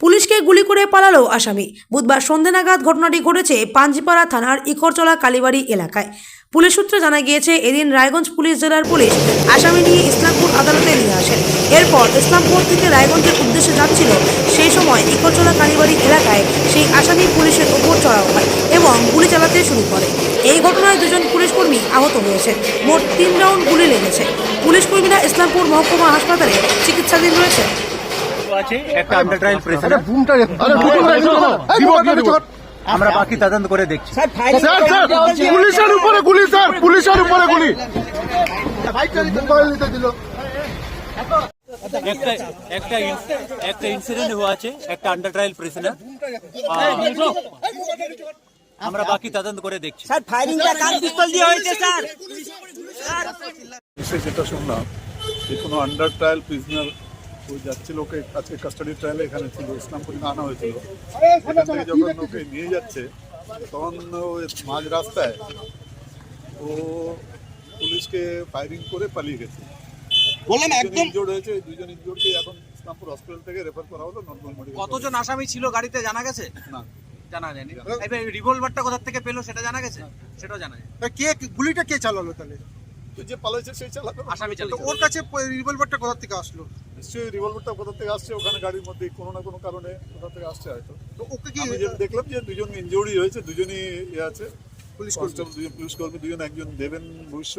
পুলিশকে গুলি করে পালালো আসামি। বুধবার সন্ধে নাগাদ ঘটনাটি ঘটেছে পাঞ্জিপাড়া থানার ইকরচলা কালীবাড়ি এলাকায়। পুলিশ সূত্রে জানা গিয়েছে, এদিন রায়গঞ্জ পুলিশ জেলার পুলিশ আসামি নিয়ে ইসলামপুর আদালতে নিয়ে আসেন এরপর ইসলামপুর থেকে রায়গঞ্জের উদ্দেশ্যে যাচ্ছিল সেই সময় ইকরচলা কালীবাড়ি এলাকায় সেই আসামি পুলিশের ওপর চড়াও হয় এবং গুলি চালাতে শুরু করে। এই ঘটনায় দুজন পুলিশ কর্মী আহত হয়েছে। মোট তিন রাউন্ড গুলি লেগেছে। পুলিশ কর্মীরা ইসলামপুর মহকুমা হাসপাতালে চিকিৎসাধীন রয়েছে। আছে একটা আন্ডার ট্রায়াল প্রেসিডেন্ট আমরা বাকি তদন্ত করে দেখছি স্যার স্যার পুলিশের উপরে গুলি স্যার পুলিশের উপরে গুলি মোবাইল নিতে দিল একটা একটা একটা ইনসিডেন্ট হওয়া আছে একটা আন্ডার ট্রায়াল প্রেসিডেন্ট আমরা বাকি তদন্ত করে দেখছি স্যার ফায়ারিংটা কার পিস্তল দিয়ে হয়েছে স্যার এসে যেটা শুনলাম যে কোনো আন্ডার ট্রায়াল প্রিজনার ওই যাচ্ছিল ওকে আজকে কাস্টাডি ট্রায়ালে এখানে ছিল ইসলামপুরে আনা হয়েছিল। এখান থেকে যখন ওকে নিয়ে যাচ্ছে তখন ওই মাঝ রাস্তায় ও পুলিশকে ফায়ারিং করে পালিয়ে গেছে। বললাম দুজন একদম ইনজোর্ড হয়েছে ওই দুজন ইনজোর্ডকে এখন ইসলামপুর হসপিটাল থেকে রেফার করা হলো নর্মাল মেডিকেল কতজন আসামি ছিল গাড়িতে জানা গেছে? না। জানা যায়নি। এবার রিভলভারটা কোথা থেকে পেল সেটা জানা গেছে? সেটাও জানা যায় কে গুলিটা কে চালালো তাহলে? তো যে পালাইছে সেই চালাতো আসামি তো ওর কাছে রিভলভারটা কোথা থেকে আসলো? নিশ্চয়ই রিভলভারটা কোথা থেকে আসছে? ওখানে গাড়ির মধ্যে কোনো না কোনো কারণে কোথা থেকে আসছে হয়তো। তো ওকে কি আমি যেটা দেখলাম যে দুজন ইনজুরি হয়েছে দুজনই ইয়ে আছে। পুলিশ কনস্টেবল দুজন পুলিশ কর্মী দুজন একজন দেবেন বৈশ্য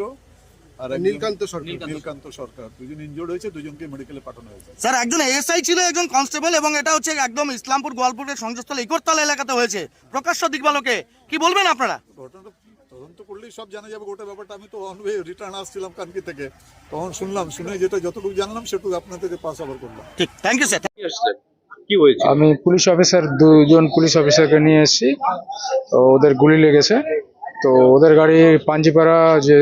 আর নীলকান্ত সরকার। নীলকান্ত সরকার। দুজন ইনজুর্ড হয়েছে দুজনকে মেডিকেলে পাঠানো হয়েছে। স্যার একজন এএসআই ছিল একজন কনস্টেবল এবং এটা হচ্ছে একদম ইসলামপুর গোয়ালপুরের সংযোগস্থল ইকরতলা এলাকাতে হয়েছে। প্রকাশ্য দিকবালকে কি বলবেন আপনারা? ঘটনাটা তদন্ত করলেই সব জানা যাবে। গোটা ব্যাপারটা আমি তো অন রিটার্ন আসছিলাম কানকি থেকে। তখন শুনলাম শুনে যেটা যতটুকু জানলাম সেটুকু আপনাদেরকে পাস আবার করলাম। ঠিক থ্যাংক ইউ স্যার আমি পুলিশ অফিসার দুজন পুলিশ অফিসারকে নিয়ে এসেছি। তো ওদের গুলি লেগেছে। তো ওদের গাড়ি পাঞ্জিপাড়া যে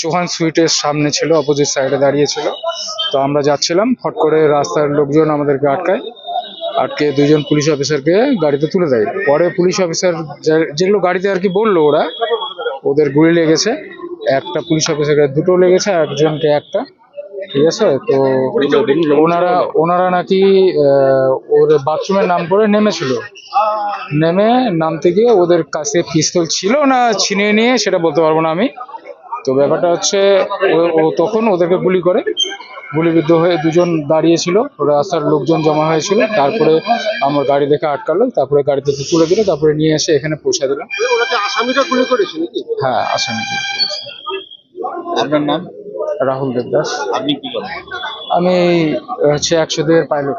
চৌহান সুইটের সামনে ছিল অপোজিট সাইডে দাঁড়িয়ে ছিল। তো আমরা যাচ্ছিলাম ফট করে রাস্তার লোকজন আমাদেরকে আটকায়। আটকে দুজন পুলিশ অফিসারকে গাড়িতে তুলে দেয়। পরে পুলিশ অফিসার যেগুলো গাড়িতে আর কি বলল ওরা, ওদের গুলি লেগেছে। একটা পুলিশ অফিসারকে দুটো লেগেছে, একজনকে একটা। ঠিক আছে? তো ওনারা ওনারা নাকি ওর বাথরুমের নাম করে নেমেছিল। নেমে নামতে গিয়ে ওদের কাছে পিস্তল ছিল না ছিনিয়ে নিয়ে সেটা বলতে পারব না আমি। তো ব্যাপারটা হচ্ছে ও তখন ওদেরকে গুলি করে। গুলিবিদ্ধ হয়ে দুজন দাঁড়িয়েছিল। রাস্তার লোকজন জমা হয়েছিল। তারপরে আমার গাড়ি দেখে আটকালো। তারপরে গাড়ি থেকে তুলে দিল। তারপরে নিয়ে এসে এখানে পৌঁছে দিলাম। আসামিটা গুলি করেছে হ্যাঁ আসামি আপনার নাম? রাহুল দেবদাস। আপনি কি করেন? আমি হচ্ছে একশো দুয়ের পাইলট